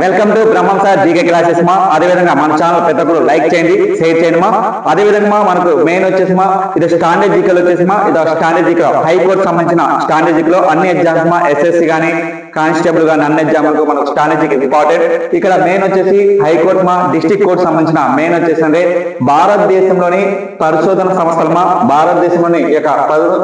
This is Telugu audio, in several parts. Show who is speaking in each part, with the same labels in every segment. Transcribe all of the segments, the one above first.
Speaker 1: Welcome to Brahmam sir GK classes మా అదేవిధంగా మన ఛానల్ ప్రతి ఒక్కరు లైక్ చేయండి షేర్ చేయండి మా అదేవిధంగా మనకు మెయిన్ వచ్చేసి మా ఇది స్టాండర్డ్ జీకేలు వచ్చేసి మా ఇది స్టాండర్డ్ జీకే హైకోర్టు సంబంధించిన స్టాండర్డ్ జీకేలో అన్ని ఎగ్జామ్స్ మా ఎస్ఎస్సి కానీ కానిస్టేబుల్గా నన్ ఎగ్జామ్లకు మనకు స్ట్రాటజీకి ఇంపార్టెంట్ ఇక్కడ మెయిన్ వచ్చేసి హైకోర్టు మా డిస్ట్రిక్ట్ కోర్టు సంబంధించిన మెయిన్ వచ్చేసి అంటే భారతదేశంలోని పరిశోధన సంస్థలు మా భారతదేశంలోని యొక్క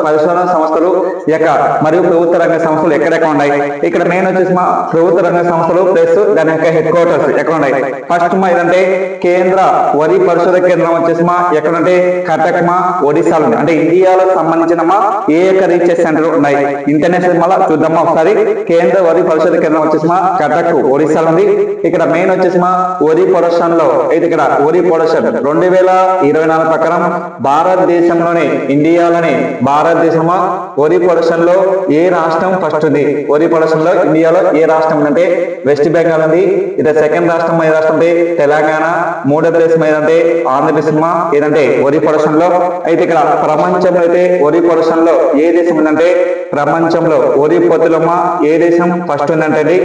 Speaker 1: పరిశోధన సంస్థలు యొక్క మరియు ప్రభుత్వ రంగ సంస్థలు ఎక్కడెక్కడ ఉన్నాయి? ఇక్కడ మెయిన్ వచ్చేసి మా ప్రభుత్వ రంగ సంస్థలు ప్లస్ దాని యొక్క హెడ్ క్వార్టర్స్ ఎక్కడ ఉన్నాయి? ఫస్ట్ మా ఏదంటే కేంద్ర వరి పరిశోధన కేంద్రం వచ్చేసి మా ఎక్కడంటే కటక్ మా ఒడిశాలో అంటే ఇండియాలో సంబంధించిన మా ఏ యొక్క రీసెర్చ్ సెంటర్ ఉన్నాయి? ఇంటర్నేషనల్ మళ్ళా చూద్దామా ఒకసారి. కేంద్ర వరి పరిషత్ కేంద్రం వచ్చేసి మా కటక్ ఒడిశాలో ఉంది ఇక్కడ మెయిన్ వచ్చేసి మా వరి ప్రొడక్షన్లో అయితే ఇక్కడ వరి ప్రొడక్షన్ రెండు వేల ఇరవై నాలుగు ప్రకారం భారతదేశంలోని ఇండియాలోని భారతదేశమా వరి ప్రొడక్షన్లో ఏ రాష్ట్రం ఫస్ట్ ఉంది? వరి ప్రొడక్షన్లో ఇండియాలో ఏ రాష్ట్రం ఉందంటే వెస్ట్ బెంగాల్ ఉంది. ఇది సెకండ్ రాష్ట్రం ఏ రాష్ట్రం అంటే తెలంగాణ మూడో దేశం ఏదంటే ఆంధ్రప్రదేశ్ మా ఏదంటే వరి ప్రొడక్షన్లో అయితే ఇక్కడ ప్రపంచంలో అయితే వరి ప్రొడక్షన్లో ఏ దేశం ఉందంటే ప్రపంచంలో వరి పొత్తులమ్మా ఏ దేశం? ఫస్ట్ ఉందంటే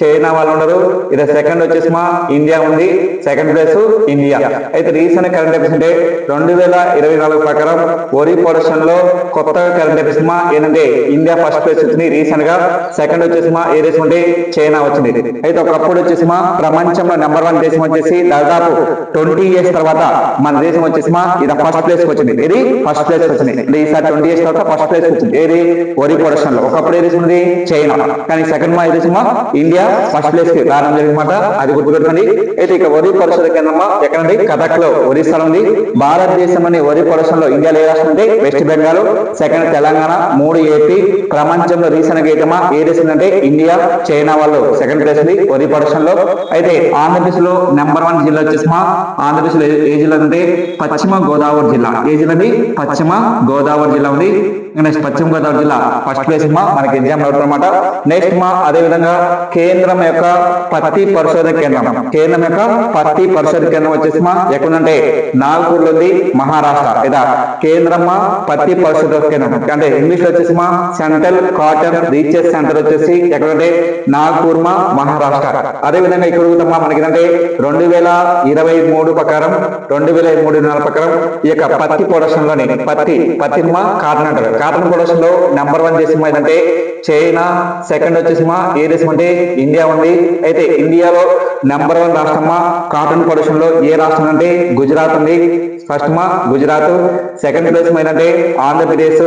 Speaker 1: చైనా వాళ్ళు ఉండరు. ఇది సెకండ్ వచ్చేసి మా ఇండియా ఉంది. సెకండ్ ప్లేస్ ఇండియా అయితే రీసెంట్ కరెంట్ అఫేర్స్ అంటే రెండు వేల ఇరవై నాలుగు ప్రకారం వరి ప్రొడక్షన్లో కొత్తగా కరెంట్ అఫేర్స్ మా ఏంటంటే ఇండియా ఫస్ట్ ప్లేస్ వచ్చింది రీసెంట్గా. సెకండ్ వచ్చేసి మా ఏ దేశం అంటే చైనా వచ్చింది. అయితే ఒకప్పుడు వచ్చేసి మా ప్రపంచంలో నెంబర్ వన్ దేశం వచ్చేసి దాదాపు ట్వంటీ ఇయర్స్ తర్వాత మన దేశం వచ్చేసి మా ఇది ఫస్ట్ ప్లేస్ వచ్చింది. ఇది ఫస్ట్ ప్లేస్ వచ్చింది. ఈసారి ట్వంటీ ఇయర్స్ తర్వాత ఫస్ట్ ప్లేస్ వచ్చింది. ఏది? వరి ప్రొడక్షన్లో. ఒకప్పుడు ఏ దేశం ఉంది చైనా కానీ సెకండ్ మా ఏ దేశం మా ఇండియా ఫస్ట్ ప్లేస్కి రావడం జరిగిందన్నమాట. అది గుర్తుపెట్టుకోండి. అయితే ఇక వరి పరిశ్రమ కేంద్రం ఎక్కడండి? కథక్లో ఒరిస్సాలో ఉంది. భారతదేశంలోని వరి పరిశ్రమలో ఇండియా ఏ రాష్ట్రం అంటే? వెస్ట్ బెంగాల్ సెకండ్ తెలంగాణ మూడు ఏపీ ప్రపంచంలో రీసెంట్గా ఏమా ఏ దేశం అంటే? ఇండియా చైనా వాళ్ళు సెకండ్ ప్లేస్ ఉంది వరి పరిశ్రమలో. లో అయితే ఆంధ్రప్రదేశ్లో నెంబర్ వన్ జిల్లా వచ్చేసి మా ఆంధ్రప్రదేశ్లో ఏ- జిల్లా అంటే? పశ్చిమ గోదావరి జిల్లా. ఏ జిల్లా పశ్చిమ గోదావరి జిల్లా ఉంది. నెక్స్ట్ పశ్చిమ గోదావరి జిల్లా ఫస్ట్ ప్లేస్ మా మనకి ఎగ్జామ్ అవుతుంది అనమాట నెక్స్ట్ మా అదే విధంగా కేంద్రం యొక్క పత్తి పరిశోధన కేంద్రం. కేంద్రం యొక్క పత్తి పరిశోధన కేంద్రం వచ్చేసి మా ఎక్కడంటే నాగపూర్లో ఉంది మహారాష్ట్ర. లేదా కేంద్రం మా పత్తి పరిశోధన కేంద్రం. అంటే ఇంగ్లీష్ వచ్చేసి మా సెంట్రల్ కాటన్ రీచెస్ సెంటర్ వచ్చేసి ఎక్కడంటే నాగపూర్ మా మహారాష్ట్ర. అదే విధంగా ఇక్కడ కూడా మనకి ఏంటంటే రెండు వేల ఇరవై మూడు ప్రకారం రెండు వేల మూడు నాలుగు ప్రకారం ఈ యొక్క పత్తి ప్రొడక్షన్లోని పత్తి పత్తి మా కాటన్ ప్రొడక్షన్లో నెంబర్ వన్ దేశం ఏంటంటే చైనా సెకండ్ వచ్చేసి మా ఏ దేశం అంటే ఇండియా ఉంది. అయితే ఇండియాలో నెంబర్ వన్ రాష్ట్రమా కాటన్ ప్రొడక్షన్లో ఏ రాష్ట్రం అంటే గుజరాత్ ఉంది. ఫస్ట్ మా గుజరాత్. సెకండ్ ప్లేస్ ఏంటంటే ఆంధ్రప్రదేశ్.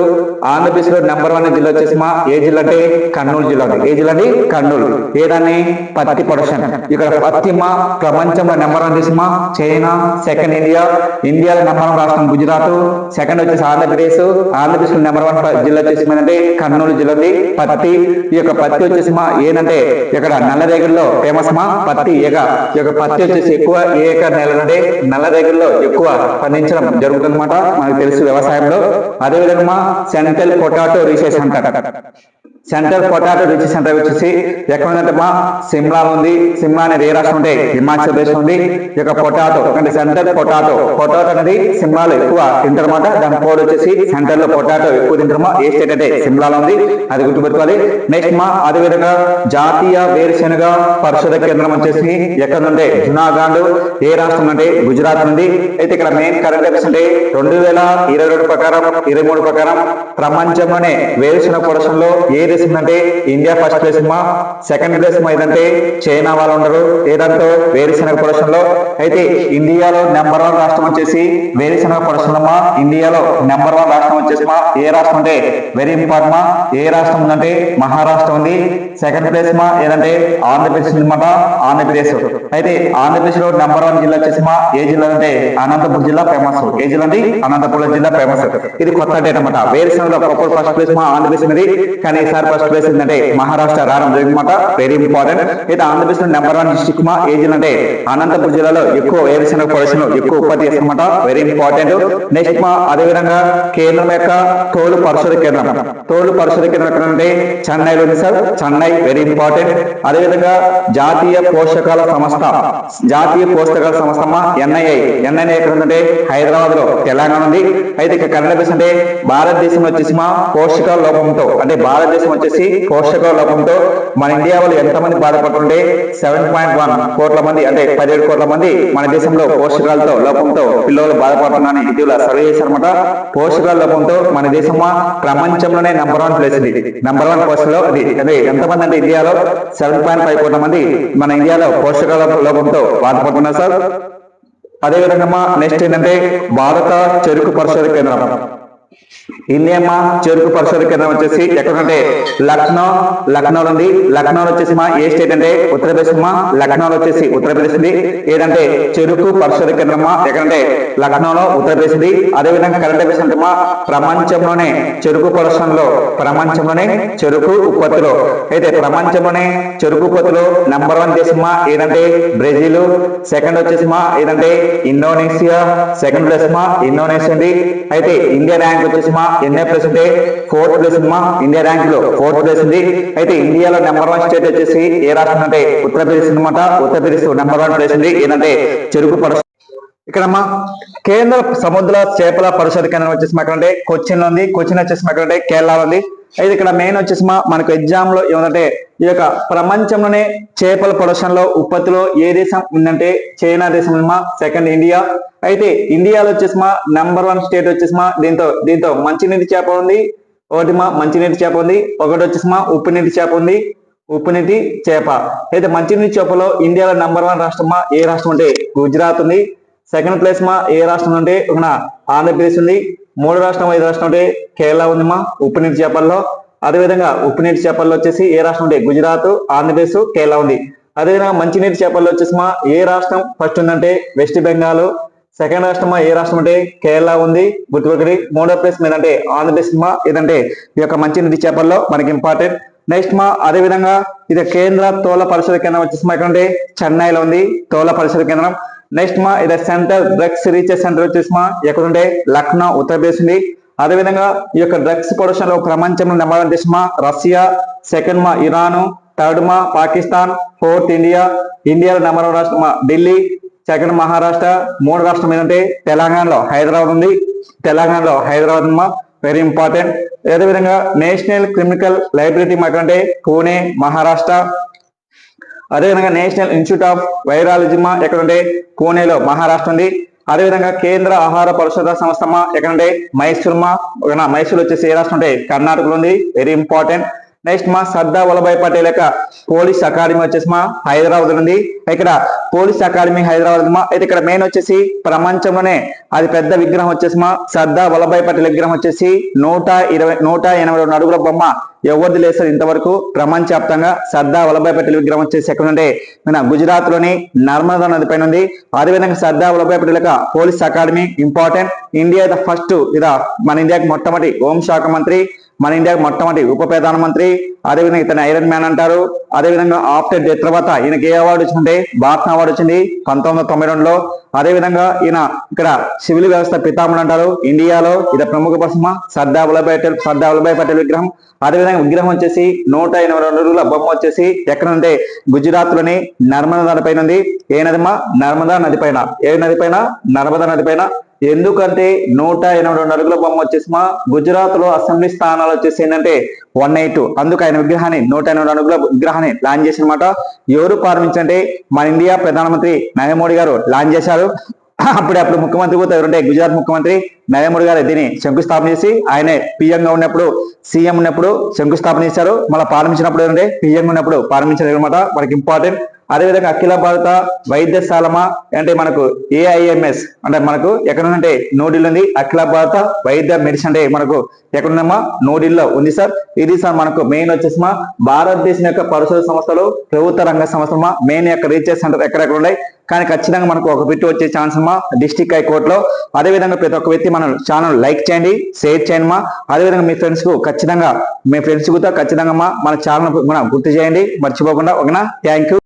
Speaker 1: ఆంధ్రప్రదేశ్లో నెంబర్ వన్ జిల్లా వచ్చేసి మా ఏ జిల్లా అంటే కర్నూలు జిల్లా ఏ జిల్లా అండి? కర్నూలు. ఏదాన్ని? పత్తి ప్రొడక్షన్. ఇక్కడ పత్తి మా ప్రపంచంలో నెంబర్ వన్ దేశమా చైనా సెకండ్ ఇండియా. ఇండియాలో నెంబర్ వన్ రాష్ట్రం గుజరాత్. సెకండ్ వచ్చేసి ఆంధ్రప్రదేశ్. ఆంధ్రప్రదేశ్ నెంబర్ తర్వాత జిల్లా వచ్చేసి కర్నూలు జిల్లా పత్తి ఈ యొక్క పత్తి వచ్చేసి మా ఏంటంటే ఇక్కడ నల్లరేగడిలో ఫేమస్ మా పత్తి ఈగ ఈ యొక్క పత్తి వచ్చేసి ఎక్కువ ఏ ఏక నెల అంటే నల్లరేగడిలో ఎక్కువ పండించడం జరుగుతుందన్నమాట. మనకు తెలుసు వ్యవసాయంలో. అదే విధంగా మా central potato research centre potato research centre వచ్చేసి ఎక్కడ ఉందంటే మా సిమ్లా ఉంది. సిమ్లా అనేది ఏ రాష్ట్రం ఉంటే హిమాచల్ ప్రదేశ్ ఉంది. ఈ యొక్క పొటాటో అంటే సెంటర్ పొటాటో. పొటాటో అనేది సిమ్లాలో ఎక్కువ తింటారన్నమాట. దాని కోడ్ వచ్చేసి సెంటర్లో పొటాటో ఎక్కువ తింటారమ్మా. ఏ స్టేట్ అంటే సిమ్లాలో ఉంది. అది గుర్తుపెట్టుకోవాలి. నెక్స్ట్ మా అదేవిధంగా జాతీయ వేరుశెనగ పరిశోధక కేంద్రం వచ్చేసి ఎక్కడ నుండి జునాగాండ్. ఏ రాష్ట్రం అంటే గుజరాత్ నుండి అయితే ఇక్కడ మెయిన్ కరెంట్ అఫేర్స్ అంటే రెండు వేల ఇరవై రెండు ప్రకారం ఇరవై మూడు ప్రకారం ప్రపంచంలోనే వేరుశెనగ ప్రొడక్షన్లో చేసిందంటే ఇండియా ఫస్ట్ ప్లేస్ మా సెకండ్ ప్లేస్ మా ఏదంటే చైనా వాళ్ళు ఉండరు. ఏదంటే వేరుశెనగ ప్రొడక్షన్లో అయితే ఇండియాలో నెంబర్ వన్ రాష్ట్రం వచ్చేసి వేరుశెనగ ప్రొడక్షన్ అమ్మా మా ఇండియాలో నెంబర్ వన్ రాష్ట్రం వచ్చేసి మా ఏ రాష్ట్రం అంటే వెరీ ఇంపార్టెంట్ మా ఏ రాష్ట్రం ఉందంటే మహారాష్ట్ర ఉంది. సెకండ్ ప్లేస్ మా ఏదంటే ఆంధ్రప్రదేశ్ అనమాట ఆంధ్రప్రదేశ్. అయితే ఆంధ్రప్రదేశ్లో నెంబర్ వన్ జిల్లా వచ్చేసి మా ఏ జిల్లా అంటే అనంతపురం జిల్లా ఫేమస్. ఏ జిల్లా అండి? అనంతపురం జిల్లా ఫేమస్. ఇది కొత్త డేట్ అనమాట వేరుశెనగలో ఒకప్పుడు ఫస్ట్ ప్లేస్ మా ఆంధ్రప్రదేశ్ ఉంది కానీ ఈసారి ఫస్ట్ ప్లేస్ ఏంటంటే మహారాష్ట్ర రావడం జరిగిందన్నమాట వెరీ ఇంపార్టెంట్ అయితే ఆంధ్రప్రదేశ్లో నెంబర్ వన్ డిస్టిక్ మా ఏ అంటే అనంతపురం జిల్లాలో ఎక్కువ వేరుశనగ ప్రొడక్షన్ ఎక్కువ ఉత్పత్తి చేస్తామట వెరీ ఇంపార్టెంట్ నెక్స్ట్ మా అదే విధంగా కేంద్రం యొక్క తోలు పరిశోధన కేంద్రం. తోలు పరిశోధన కేంద్రం ఎక్కడ అంటే చెన్నైలో ఉంది సార్. చెన్నై వెరీ ఇంపార్టెంట్ అదే విధంగా జాతీయ పోషకాల సంస్థ జాతీయ పోషకాల సంస్థ ఎన్ఐఐ ఎన్ఐఐ ఎక్కడ ఉందంటే హైదరాబాద్లో తెలంగాణ ఉంది. అయితే ఇక్కడ కన్నడ అంటే భారతదేశంలో వచ్చేసి మా పోషకాల లోపంతో అంటే భారతదేశం వచ్చేసి పోషక లోపంతో మన ఇండియా వాళ్ళు ఎంతమంది బాధపడుతుంటే సెవెన్ పాయింట్ వన్ కోట్ల మంది అంటే పదిహేడు కోట్ల మంది మన దేశంలో పోషకాలతో లోపంతో పిల్లలు బాధపడుతున్నారని ఇటీవల సర్వే చేశారన్నమాట. పోషకాల లోపంతో మన దేశం ప్రపంచంలోనే నంబర్ వన్ ప్లేస్ ఇది. నంబర్ వన్ పోస్టులో అది అంటే ఎంతమంది అంటే ఇండియాలో సెవెన్ పాయింట్ ఫైవ్ కోట్ల మంది మన ఇండియాలో పోషకాల లోపంతో బాధపడుతున్నారు సార్. అదే విధంగా నెక్స్ట్ ఏంటంటే భారత చెరుకు పరిశోధన కేంద్రం. ఇండియమ్మ చెరుకు పరిశోధన కేంద్రం వచ్చేసి ఎక్కడంటే లక్నో లక్నోలో ఉంది. లక్నోలో వచ్చేసి మా ఏ స్టేట్ అంటే ఉత్తరప్రదేశ్ మా లక్నోలో వచ్చేసి ఉత్తరప్రదేశ్ ఉంది. ఏదంటే చెరుకు పరిశోధన కేంద్రం మా ఎక్కడంటే లక్నోలో ఉత్తరప్రదేశ్ ఉంది. అదే విధంగా కరెంట్ అఫేర్స్ అంటే మా ప్రపంచంలోనే చెరుకు పరిశ్రమలో ప్రపంచంలోనే చెరుకు ఉత్పత్తిలో. అయితే ప్రపంచంలోనే చెరుకు ఉత్పత్తిలో నంబర్ వన్ దేశమా ఏదంటే బ్రెజిల్. సెకండ్ వచ్చేసి మా ఏదంటే ఇండోనేషియా. సెకండ్ ప్లేస్ మా ఇండోనేషియా ఉంది. అయితే ఇండియా ర్యాంక్ వచ్చేసి మా ఎన్ఏ ప్లస్ ఉంటే ఫోర్త్ ప్లేస్ మా ఇండియా ర్యాంక్లో ఫోర్త్ ప్లేస్ ఉంది అయితే ఇండియాలో నెంబర్ వన్ స్టేట్ వచ్చేసి ఏ రాష్ట్రం అంటే ఉత్తరప్రదేశ్ అనమాట ఉత్తరప్రదేశ్ నెంబర్ వన్ ప్లేస్ ఉంది. ఏంటంటే చెరుకు పరిశ్రమ ఇక్కడమ్మా కేంద్ర సముద్ర చేపల పరిషత్ కేంద్రం వచ్చేసి మాకంటే కొచ్చిన్లో ఉంది. కొచ్చిన్ వచ్చేసి మాకంటే కేరళలో ఉంది. అయితే ఇక్కడ మెయిన్ వచ్చేసి మా మనకు ఎగ్జామ్లో ఏమంటే ఈ యొక్క ప్రపంచంలోనే చేపల ప్రొడక్షన్లో ఉత్పత్తిలో ఏ దేశం ఉందంటే చైనా దేశం మా సెకండ్ ఇండియా అయితే ఇండియాలో వచ్చేసి మా నెంబర్ వన్ స్టేట్ వచ్చేసి మా దీంతో దీంతో మంచినీటి చేప ఉంది. ఒకటి మా మంచినీటి చేప ఉంది. ఒకటి వచ్చేసి మా ఉప్పునీటి చేప ఉంది. ఉప్పు నీటి చేప. అయితే మంచినీటి చేపలో ఇండియాలో నెంబర్ వన్ రాష్ట్రం మా ఏ రాష్ట్రం అంటే గుజరాత్ ఉంది. సెకండ్ ప్లేస్ మా ఏ రాష్ట్రం అంటే ఒక ఆంధ్రప్రదేశ్ ఉంది. మూడు రాష్ట్రం ఐదు రాష్ట్రం అంటే కేరళ ఉంది మా ఉప్పునీటి చేపల్లో. అదేవిధంగా ఉప్పునీటి చేపల్లో వచ్చేసి ఏ రాష్ట్రం ఉంటే గుజరాత్ ఆంధ్రప్రదేశ్ కేరళ ఉంది. అదేవిధంగా మంచినీటి చేపల్లో వచ్చేసి మా ఏ రాష్ట్రం ఫస్ట్ ఉందంటే వెస్ట్ బెంగాల్ సెకండ్ రాష్ట్రమా ఏ రాష్ట్రం అంటే కేరళ ఉంది. గుర్తుపెట్టుకుని మూడో ప్లేస్ ఏంటంటే అంటే ఆంధ్రప్రదేశ్ మా ఏదంటే ఈ యొక్క మంచినీటి చేపల్లో మనకి ఇంపార్టెంట్. నెక్స్ట్ మా అదే విధంగా ఇది కేంద్ర తోల పరిశోధన కేంద్రం వచ్చేసి మా ఎక్కడంటే చెన్నైలో ఉంది తోల పరిశోధన కేంద్రం. నెక్స్ట్ మా ఇది సెంటర్ డ్రగ్స్ రీసెర్చ్ సెంటర్ వచ్చేసి మా ఎక్కడుంటే లక్నో ఉత్తరప్రదేశ్ ఉంది. అదే విధంగా ఈ యొక్క డ్రగ్స్ ప్రొడక్షన్లో ప్రపంచంలో నెంబర్ వన్ దేశం రష్యా సెకండ్ మా ఇరాను థర్డ్ మా పాకిస్తాన్ ఫోర్త్ ఇండియా ఇండియాలో నెంబర్ వన్ రాష్ట్రం ఢిల్లీ సెకండ్ మహారాష్ట్ర మూడు రాష్ట్రం ఏంటంటే తెలంగాణలో హైదరాబాద్ ఉంది. తెలంగాణలో హైదరాబాద్ మా వెరీ ఇంపార్టెంట్ అదేవిధంగా నేషనల్ క్రిమినల్ లైబ్రరీ అంటే పూణే మహారాష్ట్ర. అదేవిధంగా నేషనల్ ఇన్స్టిట్యూట్ ఆఫ్ వైరాలజీ మా ఎక్కడంటే పూణేలో మహారాష్ట్ర ఉంది. అదేవిధంగా కేంద్ర ఆహార పరిశోధన సంస్థ మా ఎక్కడంటే మైసూర్ మా మైసూర్ వచ్చేసి ఏ రాష్ట్రం అంటే కర్ణాటకలో ఉంది. వెరీ ఇంపార్టెంట్ నెక్స్ట్ మా సర్దార్ వల్లభాయ్ పటేల్ యొక్క పోలీస్ అకాడమీ వచ్చేసి మా హైదరాబాద్ ఉంది ఇక్కడ పోలీస్ అకాడమీ హైదరాబాద్ మా అయితే ఇక్కడ మెయిన్ వచ్చేసి ప్రపంచంలోనే అది పెద్ద విగ్రహం వచ్చేసి మా సర్దార్ వల్లభాయ్ పటేల్ విగ్రహం వచ్చేసి నూట ఇరవై నూట ఎనభై రెండు అడుగుల బొమ్మ ఎవరిది లేదు సార్ ఇంతవరకు ప్రపంచవ్యాప్తంగా సర్దార్ వల్లభాయ్ పటేల్ విగ్రహం వచ్చేసి ఎక్కడ ఉంటే మన గుజరాత్లోని నర్మదా నది పైన ఉంది. అదేవిధంగా సర్దార్ వల్లభాయ్ పటేల్ యొక్క police academy important India the first ఇదా మన ఇండియాకి మొట్టమొదటి హోంశాఖ మంత్రి మన ఇండియాకి మొట్టమొదటి ఉప ప్రధానమంత్రి అదేవిధంగా ఇతను ఐరన్ మ్యాన్ అంటారు. అదేవిధంగా ఆఫ్టర్ డెత్ తర్వాత ఈయనకి ఏ అవార్డు వచ్చిందంటే భారత్ అవార్డు వచ్చింది పంతొమ్మిది వందల తొంభై రెండులో. అదేవిధంగా ఈయన ఇక్కడ సివిల్ వ్యవస్థ పితామహుడు అంటారు. ఇండియాలో ఇది ప్రముఖ పశ్చిమ సర్దార్ వల్లభాయ్ పటేల్ సర్దార్ వల్లభాయ్ పటేల్ విగ్రహం. అదేవిధంగా విగ్రహం వచ్చేసి నూట ఎనభై రెండు అడుగుల బొమ్మ వచ్చేసి ఎక్కడంటే గుజరాత్లోని నర్మదా నది పైన ఉంది ఏ నదిమా నర్మదా నది పైన. ఏ నది పైన? నర్మదా నది పైన. ఎందుకంటే నూట ఎనభై రెండు అడుగుల బొమ్మ వచ్చేసి మా గుజరాత్లో అసెంబ్లీ స్థానాలు వచ్చేసి ఏంటంటే వన్ ఎయిట్ అందుకు ఆయన విగ్రహాన్ని నూట ఎనభై అడుగుల విగ్రహాన్ని లాంచ్ చేసినమాట. ఎవరు ప్రారంభించంటే మన ఇండియా ప్రధానమంత్రి నరేంద్ర మోడీ గారు లాంచ్ చేశారు. అప్పుడు అప్పుడు ముఖ్యమంత్రి కూడా ఎవరంటే గుజరాత్ ముఖ్యమంత్రి నరేంద్ర మోడీ గారు దీన్ని శంకుస్థాపన చేసి ఆయనే పిఎం గా ఉన్నప్పుడు సీఎం ఉన్నప్పుడు శంకుస్థాపన చేశారు. మళ్ళీ ప్రారంభించినప్పుడు ఏంటంటే పిఎం ఉన్నప్పుడు ప్రారంభించారు అనమాట మనకి ఇంపార్టెంట్ అదేవిధంగా అఖిల భారత వైద్యశాలమ? అంటే మనకు ఏఐఎంఎస్ అంటే మనకు ఎక్కడ ఉందంటే నోడిల్ ఉంది అఖిల భారత వైద్య మెడిసిన్ అంటే మనకు ఎక్కడ ఉందమ్మా నోడిల్లో ఉంది సార్. ఇది సార్ మనకు మెయిన్ వచ్చేసి మా భారతదేశం యొక్క పరిశోధన సంస్థలు ప్రభుత్వ రంగ సంస్థలమా? మెయిన్ యొక్క రీసెర్చ్ సెంటర్ ఎక్కడెక్కడ ఉన్నాయి? కానీ ఖచ్చితంగా మనకు ఒక బిట్ వచ్చే ఛాన్స్ మా డిస్టిక్ హైకోర్టులో. అదేవిధంగా ప్రతి ఒక్క వ్యక్తి మన ఛానల్ లైక్ చేయండి షేర్ చేయండి మా అదేవిధంగా మీ ఫ్రెండ్స్కు ఖచ్చితంగా మీ ఫ్రెండ్స్ కూడా ఖచ్చితంగా మా మన ఛానల్ మనం గుర్తు చేయండి. మర్చిపోకుండా ఓకేనా? Thank you.